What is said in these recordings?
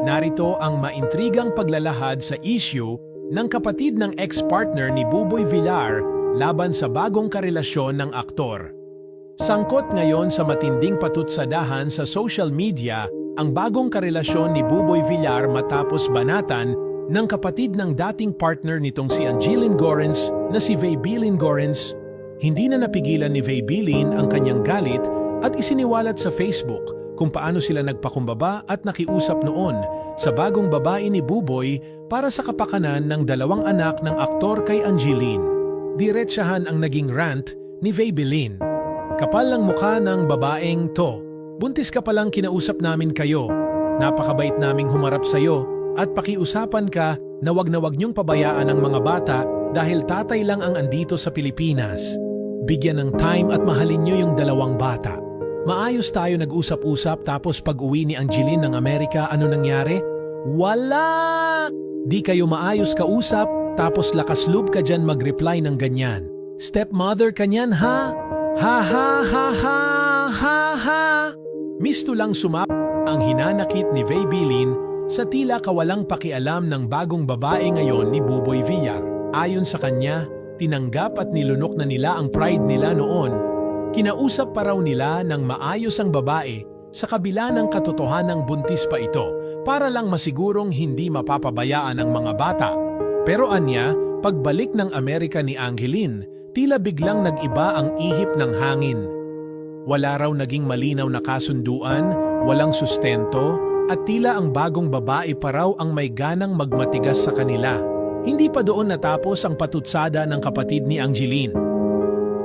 narito ang maintrigang paglalahad sa issue ng kapatid ng ex-partner ni Buboy Villar laban sa bagong karelasyon ng aktor. Sangkot ngayon sa matinding patutsadahan sa social media ang bagong karelasyon ni Buboy Villar matapos banatan ng kapatid ng dating partner nitong si Angeline Gorens na si Vaybilin Gorens. Hindi na napigilan ni Vaybilin ang kanyang galit at isiniwalat sa Facebook kung paano sila nagpakumbaba at nakiusap noon sa bagong babae ni Buboy para sa kapakanan ng dalawang anak ng aktor kay Angeline. Diretsahan ang naging rant ni Vaybilin. Kapal lang mukha ng babaeng to. Buntis ka palang kinausap namin kayo. Napakabait naming humarap sa'yo at pakiusapan ka na wag na wag niyong pabayaan ang mga bata dahil tatay lang ang andito sa Pilipinas. Bigyan ng time at mahalin niyo yung dalawang bata. Maayos tayo nag-usap-usap tapos pag uwi ni Angeline ng Amerika ano nangyari? Wala! Di kayo maayos kausap tapos lakas loob ka dyan mag-reply ng ganyan. Stepmother ka niyan ha? Ha ha ha ha ha ha! Misto lang sumap ang hinanakit ni Vaybilin sa tila kawalang pakialam ng bagong babae ngayon ni Buboy Villar. Ayon sa kanya, tinanggap at nilunok na nila ang pride nila noon. Kinausap pa raw nila ng maayos ang babae sa kabila ng katotohanang buntis pa ito para lang masigurong hindi mapapabayaan ang mga bata. Pero anya, pagbalik ng Amerika ni Angeline, tila biglang nag-iba ang ihip ng hangin. Wala raw naging malinaw na kasunduan, walang sustento, at tila ang bagong babae pa raw ang may ganang magmatigas sa kanila. Hindi pa doon natapos ang patutsada ng kapatid ni Angeline.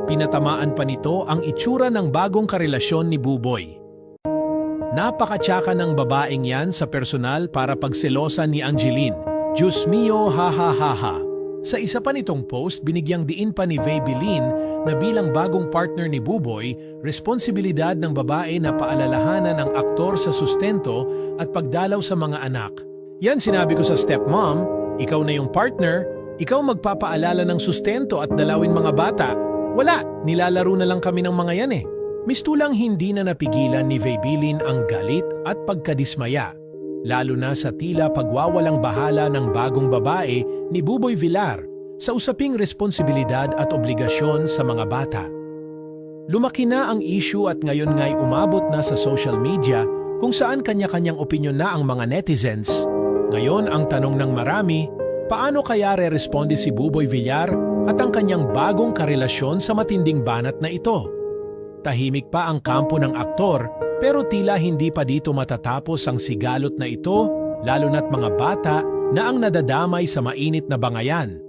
Pinatamaan pa nito ang itsura ng bagong karelasyon ni Buboy. Napakatsaka ng babaeng yan sa personal para pagselosa ni Angeline. Diyos mio, ha ha ha ha. Sa isa pa nitong post, binigyang diin pa ni Vaybilin na bilang bagong partner ni Buboy, responsibilidad ng babae na paalalahanan ng aktor sa sustento at pagdalaw sa mga anak. Yan sinabi ko sa stepmom, ikaw na yung partner, ikaw magpapaalala ng sustento at dalawin mga bata. Wala, nilalaro na lang kami ng mga yan eh. Mistulang hindi na napigilan ni Vaybilin ang galit at pagkadismaya lalo na sa tila pagwawalang bahala ng bagong babae ni Buboy Villar sa usaping responsibilidad at obligasyon sa mga bata. Lumaki na ang issue at ngayon nga'y umabot na sa social media kung saan kanya-kanyang opinyon na ang mga netizens. Ngayon ang tanong ng marami, paano kaya re-responde si Buboy Villar at ang kanyang bagong karelasyon sa matinding banat na ito? Tahimik pa ang kampo ng aktor pero tila hindi pa dito matatapos ang sigalot na ito, lalo na't mga bata na ang nadadamay sa mainit na bangayan.